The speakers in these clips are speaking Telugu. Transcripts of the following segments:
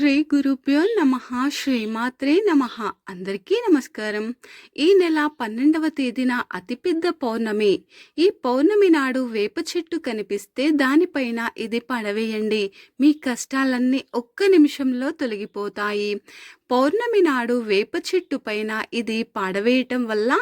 శ్రీ గురుభ్యో నమ శ్రీమాత్రే నమ. అందరికీ నమస్కారం. ఈ నెల పన్నెండవ తేదీన అతిపెద్ద పౌర్ణమి. ఈ పౌర్ణమి నాడు వేప చెట్టు కనిపిస్తే దానిపైన ఇది పడవేయండి. మీ కష్టాలన్నీ ఒక్క నిమిషంలో తొలగిపోతాయి. పౌర్ణమి నాడు వేప చెట్టు పైన ఇది పాడవేయటం వల్ల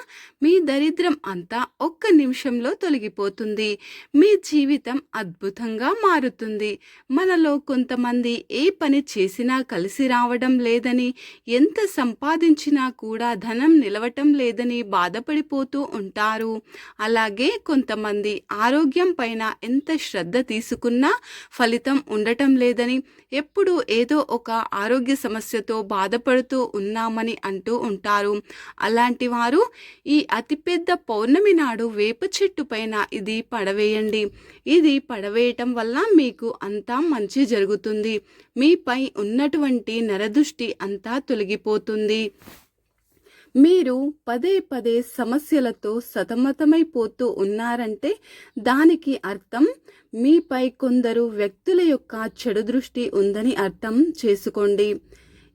మీ దరిద్రం అంతా ఒక్క నిమిషంలో తొలగిపోతుంది. మీ జీవితం అద్భుతంగా మారుతుంది. మనలో కొంతమంది ఏ పని చేసినా కలిసి రావడం లేదని ఎంత సంపాదించినా కూడా ధనం నిలవటం లేదని బాధపడిపోతూ ఉంటారు. అలాగే కొంతమంది ఆరోగ్యం పైన ఎంత శ్రద్ధ తీసుకున్నా ఫలితం ఉండటం లేదని ఎప్పుడు ఏదో ఒక ఆరోగ్య సమస్యతో బాధ బాధపడుతూ ఉన్నామని అంటూ ఉంటారు. అలాంటి వారు ఈ అతిపెద్ద పౌర్ణమి నాడు వేప చెట్టు పైన ఇది పడవేయండి. ఇది పడవేయటం వల్ల మీకు అంతా మంచి జరుగుతుంది. మీపై ఉన్నటువంటి నరదృష్టి అంతా తొలగిపోతుంది. మీరు పదే పదే సమస్యలతో సతమతమైపోతూ ఉన్నారంటే దానికి అర్థం మీపై కొందరు వ్యక్తుల యొక్క చెడు దృష్టి ఉందని అర్థం చేసుకోండి.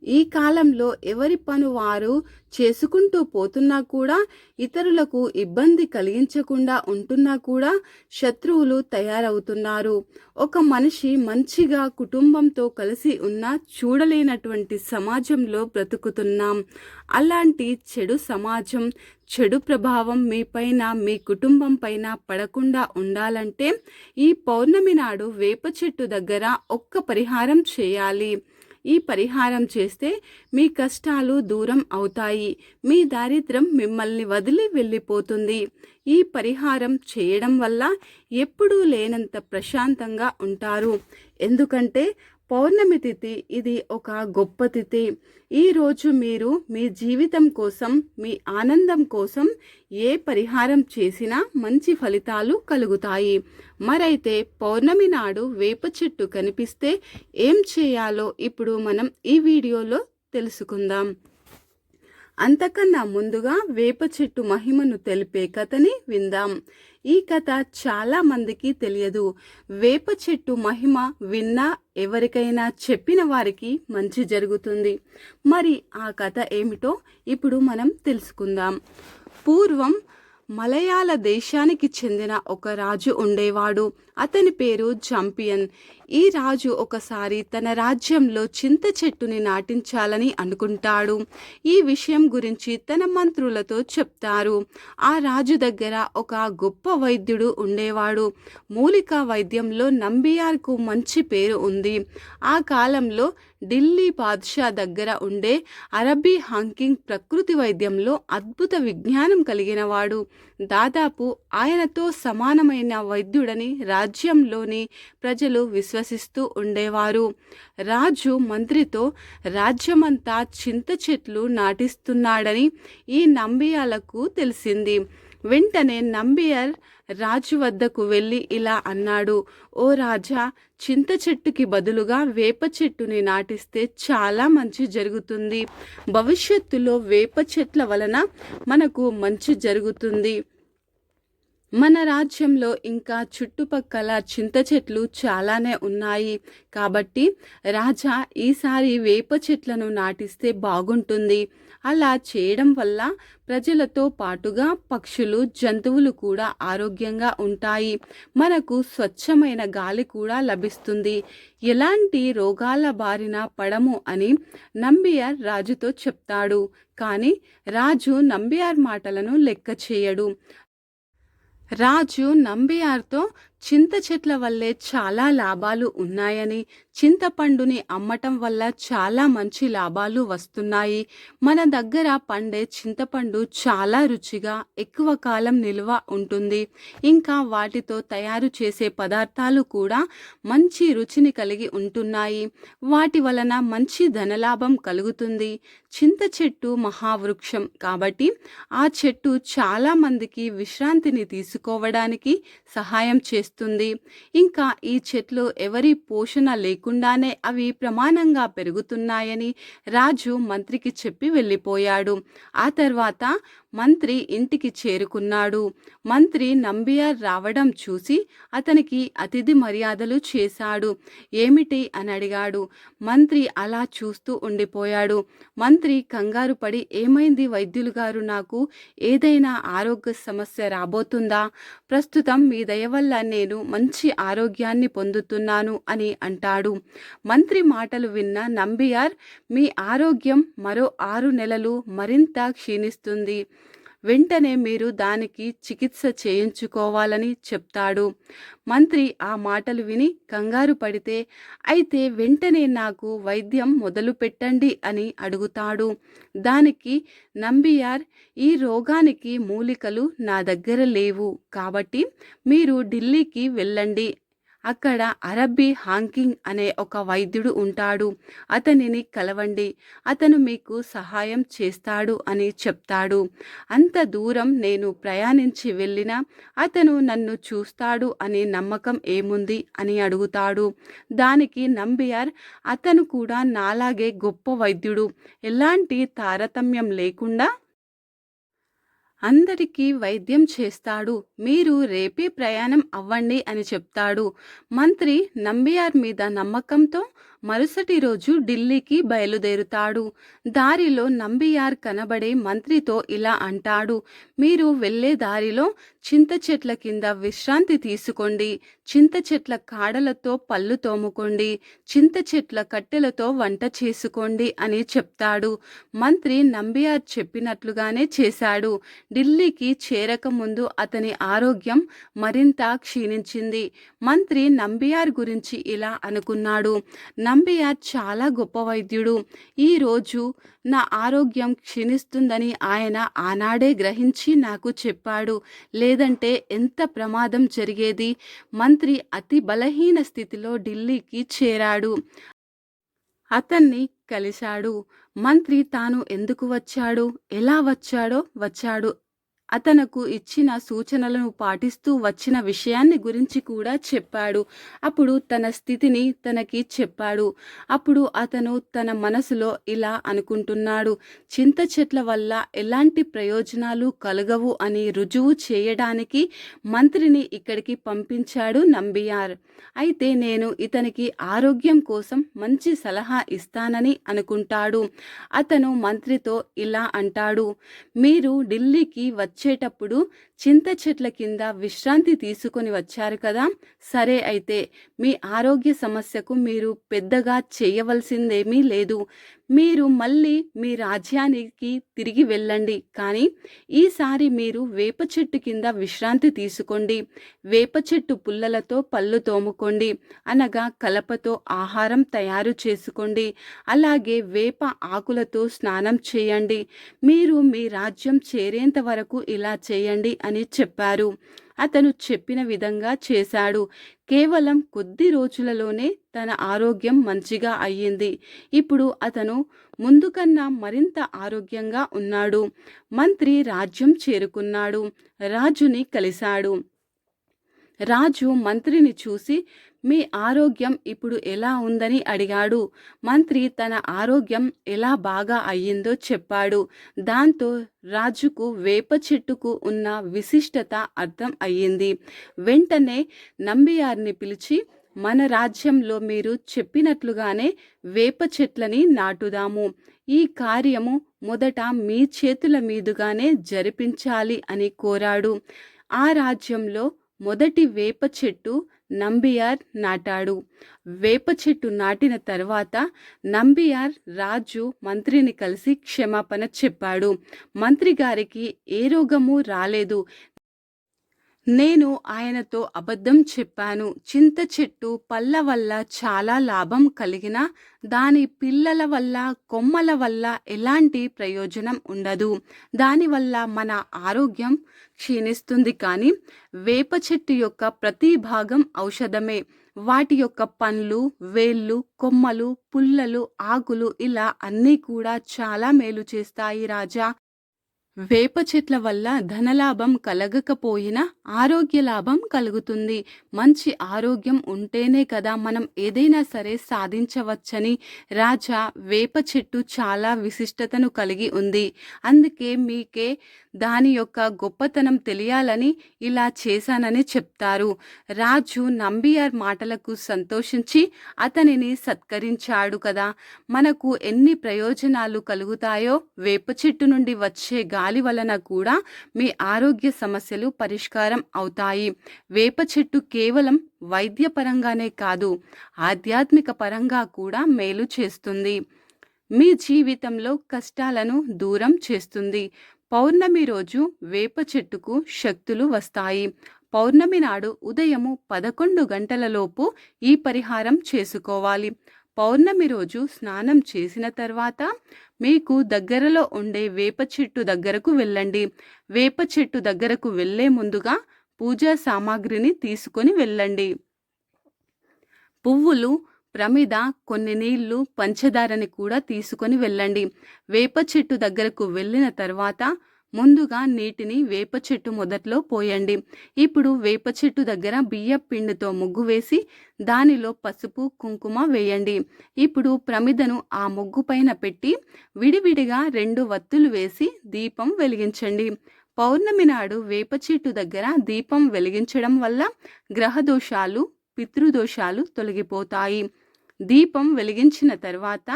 ఈ కాలంలో ఎవరి పను వారు చేసుకుంటూ పోతున్నా కూడా ఇతరులకు ఇబ్బంది కలిగించకుండా ఉంటున్నా కూడా శత్రువులు తయారవుతున్నారు. ఒక మనిషి మంచిగా కుటుంబంతో కలిసి ఉన్నా చూడలేనటువంటి సమాజంలో బ్రతుకుతున్నాం. అలాంటి చెడు సమాజం చెడు ప్రభావం మీపైన మీ కుటుంబం పైన పడకుండా ఉండాలంటే ఈ పౌర్ణమి నాడు వేప చెట్టు దగ్గర ఒక్క పరిహారం చేయాలి. ఈ పరిహారం చేస్తే మీ కష్టాలు దూరం అవుతాయి. మీ దారిద్రం మిమ్మల్ని వదిలి వెళ్ళిపోతుంది. ఈ పరిహారం చేయడం వల్ల ఎప్పుడూ లేనంత ప్రశాంతంగా ఉంటారు. ఎందుకంటే పౌర్ణమి తిథి ఇది ఒక గొప్ప తిథి. ఈరోజు మీరు మీ జీవితం కోసం మీ ఆనందం కోసం ఏ పరిహారం చేసినా మంచి ఫలితాలు కలుగుతాయి. మరైతే పౌర్ణమి నాడు వేప చెట్టు కనిపిస్తే ఏం చేయాలో ఇప్పుడు మనం ఈ వీడియోలో తెలుసుకుందాం. అంతకన్నా ముందుగా వేప చెట్టు మహిమను తెలిపే కథని విందాం. ఈ కథ చాలా మందికి తెలియదు. వేప చెట్టు మహిమ విన్నా ఎవరికైనా చెప్పిన వారికి మంచి జరుగుతుంది. మరి ఆ కథ ఏమిటో ఇప్పుడు మనం తెలుసుకుందాం. పూర్వం మలయాళ దేశానికి చెందిన ఒక రాజు ఉండేవాడు. అతని పేరు జంపియన్. ఈ రాజు ఒకసారి తన రాజ్యంలో చింత చెట్టుని నాటించాలని అనుకుంటాడు. ఈ విషయం గురించి తన మంత్రులతో చెప్తారు. ఆ రాజు దగ్గర ఒక గొప్ప వైద్యుడు ఉండేవాడు. మూలికా వైద్యంలో నంబియార్కు మంచి పేరు ఉంది. ఆ కాలంలో ఢిల్లీ బాద్షా దగ్గర ఉండే అరబీ హాంకింగ్ ప్రకృతి వైద్యంలో అద్భుత విజ్ఞానం కలిగినవాడు. దాదాపు ఆయనతో సమానమైన వైద్యుడని రాజ్యంలోని ప్రజలు విశ్వసిస్తూ ఉండేవారు. రాజు మంత్రితో రాజ్యమంతా చింత చెట్లు నాటిస్తున్నాడని ఈ నంబియాలకు తెలిసింది. వెంటనే నంబియర్ రాజు వద్దకు వెళ్ళి ఇలా అన్నాడు ఓ రాజా చింత చెట్టుకి బదులుగా వేప చెట్టుని నాటిస్తే చాలా మంచి జరుగుతుంది. భవిష్యత్తులో వేప చెట్ల వలన మనకు మంచి జరుగుతుంది. మన రాజ్యంలో ఇంకా చుట్టుపక్కల చింత చెట్లు చాలానే ఉన్నాయి. కాబట్టి రాజా ఈసారి వేప చెట్లను నాటిస్తే బాగుంటుంది. అలా చేయడం వల్ల ప్రజలతో పాటుగా పక్షులు జంతువులు కూడా ఆరోగ్యంగా ఉంటాయి. మనకు స్వచ్ఛమైన గాలి కూడా లభిస్తుంది. ఎలాంటి రోగాల బారిన పడము అని నంబియార్ రాజుతో చెప్తాడు. కానీ రాజు నంబియార్ మాటలను లెక్క చేయడు. రాజు నంబియార్తో చింత చెట్ల వల్లే చాలా లాభాలు ఉన్నాయని చింతపండుని అమ్మటం వల్ల చాలా మంచి లాభాలు వస్తున్నాయి. మన దగ్గర పండే చింతపండు చాలా రుచిగా ఎక్కువ కాలం నిల్వ ఉంటుంది. ఇంకా వాటితో తయారు చేసే పదార్థాలు కూడా మంచి రుచిని కలిగి ఉంటున్నాయి. వాటి వలన మంచి ధనలాభం కలుగుతుంది. చింత చెట్టు మహావృక్షం కాబట్టి ఆ చెట్టు చాలా మందికి విశ్రాంతిని తీసుకోవడానికి సహాయం చేస్తుంది. వస్తుంది. ఇంకా ఈ చెట్లు ఎవరి పోషణ లేకుండానే అవి ప్రమాణంగా పెరుగుతున్నాయని రాజు మంత్రికి చెప్పి వెళ్ళిపోయాడు. ఆ తర్వాత మంత్రి ఇంటికి చేరుకున్నాడు. మంత్రి నంబియార్ రావడం చూసి అతనికి అతిథి మర్యాదలు చేశాడు. ఏమిటి అని అడిగాడు. మంత్రి అలా చూస్తూ ఉండిపోయాడు. మంత్రి కంగారు పడి ఏమైంది వైద్యులు గారు? నాకు ఏదైనా ఆరోగ్య సమస్య రాబోతుందా? ప్రస్తుతం మీ దయ వల్ల నేను మంచి ఆరోగ్యాన్ని పొందుతున్నాను అని అంటాడు. మంత్రి మాటలు విన్న నంబియార్ మీ ఆరోగ్యం మరో ఆరు నెలలు మరింత క్షీణిస్తుంది. వెంటనే మీరు దానికి చికిత్స చేయించుకోవాలని చెప్తాడు. మంత్రి ఆ మాటలు విని కంగారు పడితే అయితే వెంటనే నాకు వైద్యం మొదలు పెట్టండి అని అడుగుతాడు. దానికి నంబియార్ ఈ రోగానికి మూలికలు నా దగ్గర లేవు. కాబట్టి మీరు ఢిల్లీకి వెళ్ళండి అక్కడ అరబ్బీ హాంకింగ్ అనే ఒక వైద్యుడు ఉంటాడు. అతనిని కలవండి. అతను మీకు సహాయం చేస్తాడు అని చెప్తాడు. అంత దూరం నేను ప్రయాణించి వెళ్ళినా అతను నన్ను చూస్తాడు అనే నమ్మకం ఏముంది అని అడుగుతాడు. దానికి నంబియార్ అతను కూడా నాలాగే గొప్ప వైద్యుడు. ఎలాంటి తారతమ్యం లేకుండా అందరికీ వైద్యం చేస్తాడు. మీరు రేపే ప్రయాణం అవ్వండి అని చెప్తాడు. మంత్రి నంబియార్ మీద నమ్మకంతో మరుసటి రోజు ఢిల్లీకి బయలుదేరుతాడు. దారిలో నంబియార్ కనబడే మంత్రితో ఇలా అంటాడు. మీరు వెళ్ళే దారిలో చింత చెట్ల కింద విశ్రాంతి తీసుకోండి. చింత చెట్ల కాడలతో పళ్ళు తోముకోండి. చింత చెట్ల కట్టెలతో వంట చేసుకోండి అని చెప్తాడు. మంత్రి నంబియార్ చెప్పినట్లుగానే చేశాడు. ఢిల్లీకి చేరకముందు అతని ఆరోగ్యం మరింత క్షీణించింది. మంత్రి నంబియార్ గురించి ఇలా అనుకున్నాడు. నంబియార్ చాలా గొప్ప వైద్యుడు. ఈరోజు నా ఆరోగ్యం క్షీణిస్తుందని ఆయన ఆనాడే గ్రహించి నాకు చెప్పాడు. లేదంటే ఎంత ప్రమాదం జరిగేది? మంత్రి అతి బలహీన స్థితిలో ఢిల్లీకి చేరాడు. అతన్ని కలిశాడు. మంత్రి తాను ఎందుకు వచ్చాడు? ఎలా వచ్చాడో వచ్చాడు అతనకు ఇచ్చిన సూచనలను పాటిస్తూ వచ్చిన విషయాన్ని గురించి కూడా చెప్పాడు. అప్పుడు తన స్థితిని తనకి చెప్పాడు. అప్పుడు అతను తన మనసులో ఇలా అనుకుంటున్నాడు. చింత చెట్ల వల్ల ఎలాంటి ప్రయోజనాలు కలగవు అని రుజువు చేయడానికి మంత్రిని ఇక్కడికి పంపించాడు నంబియార్. అయితే నేను ఇతనికి ఆరోగ్యం కోసం మంచి సలహా ఇస్తానని అనుకుంటాడు. అతను మంత్రితో ఇలా అంటాడు. మీరు ఢిల్లీకి వచ్చి వచ్చేటప్పుడు చింత చెట్ల కింద విశ్రాంతి తీసుకొని వచ్చారు కదా? సరే అయితే మీ ఆరోగ్య సమస్యకు మీరు పెద్దగా చేయవలసిందేమీ లేదు. మీరు మళ్ళీ మీ రాజ్యానికి తిరిగి వెళ్ళండి. కానీ ఈసారి మీరు వేప చెట్టు కింద విశ్రాంతి తీసుకోండి. వేప చెట్టు పుల్లలతో పళ్ళు తోముకోండి. అనగా కలపతో ఆహారం తయారు చేసుకోండి. అలాగే వేప ఆకులతో స్నానం చేయండి. మీరు మీ రాజ్యం చేరేంత వరకు ఇలా చేయండి అని అని చెప్పారు. అతను చెప్పిన విధంగా చేశాడు. కేవలం కొద్ది రోజులలోనే తన ఆరోగ్యం మంచిగా అయ్యింది. ఇప్పుడు అతను ముందు కన్నా మరింత ఆరోగ్యంగా ఉన్నాడు. మంత్రి రాజ్యం చేరుకున్నాడు. రాజుని కలిశాడు. రాజు మంత్రిని చూసి మీ ఆరోగ్యం ఇప్పుడు ఎలా ఉందని అడిగాడు. మంత్రి తన ఆరోగ్యం ఎలా బాగా అయ్యిందో చెప్పాడు. దాంతో రాజుకు వేప చెట్టుకు ఉన్న విశిష్టత అర్థం అయ్యింది. వెంటనే నంబియార్ని పిలిచి మన రాజ్యంలో మీరు చెప్పినట్లుగానే వేప చెట్లని నాటుదాము. ఈ కార్యము మొదట మీ చేతుల మీదుగానే జరిపించాలి అని కోరాడు. ఆ రాజ్యంలో మొదటి వేప చెట్టు నంబియార్ నాటాడు. వేప చెట్టు నాటిన తర్వాత నంబియార్ రాజు మంత్రిని కలిసి క్షమాపణ చెప్పాడు. మంత్రి గారికి ఏ రోగము రాలేదు. నేను ఆయనతో అబద్ధం చెప్పాను. చింత చెట్టు పళ్ళ వల్ల చాలా లాభం కలిగిన దాని పిల్లల వల్ల కొమ్మల వల్ల ఎలాంటి ప్రయోజనం ఉండదు. దానివల్ల మన ఆరోగ్యం క్షీణిస్తుంది కానీ వేప చెట్టు యొక్క ప్రతి భాగం ఔషధమే. వాటి యొక్క పండ్లు వేళ్ళు కొమ్మలు పుల్లలు ఆకులు ఇలా అన్నీ కూడా చాలా మేలు చేస్తాయి రాజా. వేప చెట్ల వల్ల ధనలాభం కలగకపోయినా ఆరోగ్య లాభం కలుగుతుంది. మంచి ఆరోగ్యం ఉంటేనే కదా మనం ఏదైనా సరే సాధించవచ్చని రాజా వేప చెట్టు చాలా విశిష్టతను కలిగి ఉంది. అందుకే మీకే దాని యొక్క గొప్పతనం తెలియాలని ఇలా చేశానని చెప్తారు. రాజు నంబియార్ మాటలకు సంతోషించి అతనిని సత్కరించాడు కదా. మనకు ఎన్ని ప్రయోజనాలు కలుగుతాయో వేప చెట్టు నుండి వచ్చే గాలి వలన కూడా మీ ఆరోగ్య సమస్యలు పరిష్కారం అవుతాయి. వేప చెట్టు కేవలం వైద్యపరంగానే కాదు ఆధ్యాత్మిక పరంగా కూడా మేలు చేస్తుంది. మీ జీవితంలో కష్టాలను దూరం చేస్తుంది. పౌర్ణమి రోజు వేప చెట్టుకు శక్తులు వస్తాయి. పౌర్ణమి నాడు ఉదయము పదకొండు గంటలలోపు ఈ పరిహారం చేసుకోవాలి. పౌర్ణమి రోజు స్నానం చేసిన తర్వాత మీకు దగ్గరలో ఉండే వేప చెట్టు దగ్గరకు వెళ్ళండి. వేప చెట్టు దగ్గరకు వెళ్ళే ముందుగా పూజా సామాగ్రిని తీసుకొని వెళ్ళండి. పువ్వులు ప్రమిద కొన్ని నీళ్ళు పంచదారని కూడా తీసుకొని వెళ్ళండి. వేప చెట్టు దగ్గరకు వెళ్ళిన తర్వాత ముందుగా నీటిని వేప చెట్టు మొదట్లో పోయండి. ఇప్పుడు వేప చెట్టు దగ్గర బియ్య పిండితో ముగ్గు వేసి దానిలో పసుపు కుంకుమ వేయండి. ఇప్పుడు ప్రమిదను ఆ ముగ్గు పైన పెట్టి విడివిడిగా రెండు వత్తులు వేసి దీపం వెలిగించండి. పౌర్ణమి నాడు వేప చెట్టు దగ్గర దీపం వెలిగించడం వల్ల గ్రహదోషాలు పితృదోషాలు తొలగిపోతాయి. దీపం వెలిగించిన తర్వాత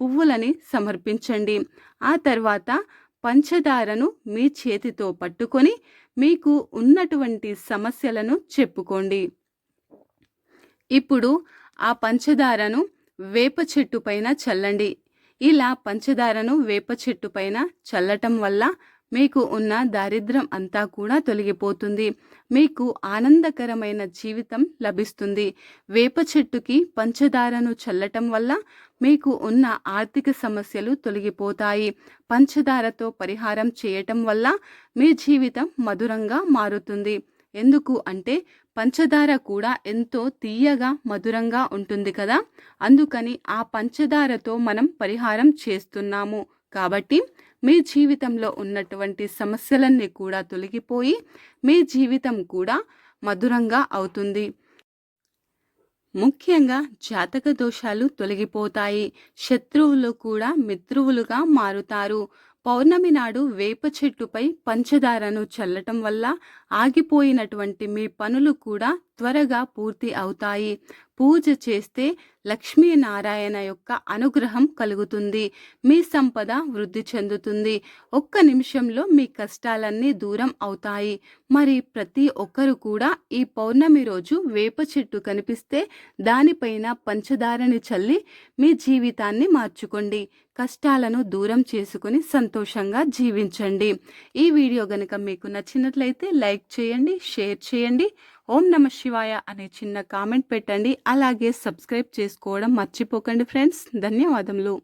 పువ్వులని సమర్పించండి. ఆ తర్వాత పంచదారను మీ చేతితో పట్టుకొని మీకు ఉన్నటువంటి సమస్యలను చెప్పుకోండి. ఇప్పుడు ఆ పంచదారను వేప చెట్టు పైన చల్లండి. ఇలా పంచదారను వేప చెట్టు పైన చల్లటం వల్ల మీకు ఉన్న దారిద్ర్యం అంతా కూడా తొలగిపోతుంది. మీకు ఆనందకరమైన జీవితం లభిస్తుంది. వేప చెట్టుకి పంచదారను చల్లటం వల్ల మీకు ఉన్న ఆర్థిక సమస్యలు తొలగిపోతాయి. పంచదారతో పరిహారం చేయటం వల్ల మీ జీవితం మధురంగా మారుతుంది. ఎందుకు అంటే పంచదార కూడా ఎంతో తీయగా మధురంగా ఉంటుంది కదా? అందుకని ఆ పంచదారతో మనం పరిహారం చేస్తున్నాము. కాబట్టి మీ జీవితంలో ఉన్నటువంటి సమస్యలన్నీ కూడా తొలగిపోయి మీ జీవితం కూడా మధురంగా అవుతుంది. ముఖ్యంగా జాతక దోషాలు తొలగిపోతాయి. శత్రువులు కూడా మిత్రువులుగా మారుతారు. పౌర్ణమి నాడు వేప చెట్టుపై పంచదారను చల్లటం వల్ల ఆగిపోయినటువంటి మీ పనులు కూడా త్వరగా పూర్తి అవుతాయి. పూజ చేస్తే లక్ష్మీనారాయణ యొక్క అనుగ్రహం కలుగుతుంది. మీ సంపద వృద్ధి చెందుతుంది. ఒక్క నిమిషంలో మీ కష్టాలన్నీ దూరం అవుతాయి. మరి ప్రతి ఒక్కరు కూడా ఈ పౌర్ణమి రోజు వేప చెట్టు కనిపిస్తే దానిపైన పంచదారని చల్లి మీ జీవితాన్ని మార్చుకోండి. కష్టాలను దూరం చేసుకుని సంతోషంగా జీవించండి. ఈ వీడియో గనుక మీకు నచ్చినట్లయితే లైక్ చేయండి షేర్ చేయండి. ఓం నమ శివాయ అనే చిన్న కామెంట్ పెట్టండి. అలాగే సబ్స్క్రైబ్ చేసుకోవడం మర్చిపోకండి ఫ్రెండ్స్. ధన్యవాదములు.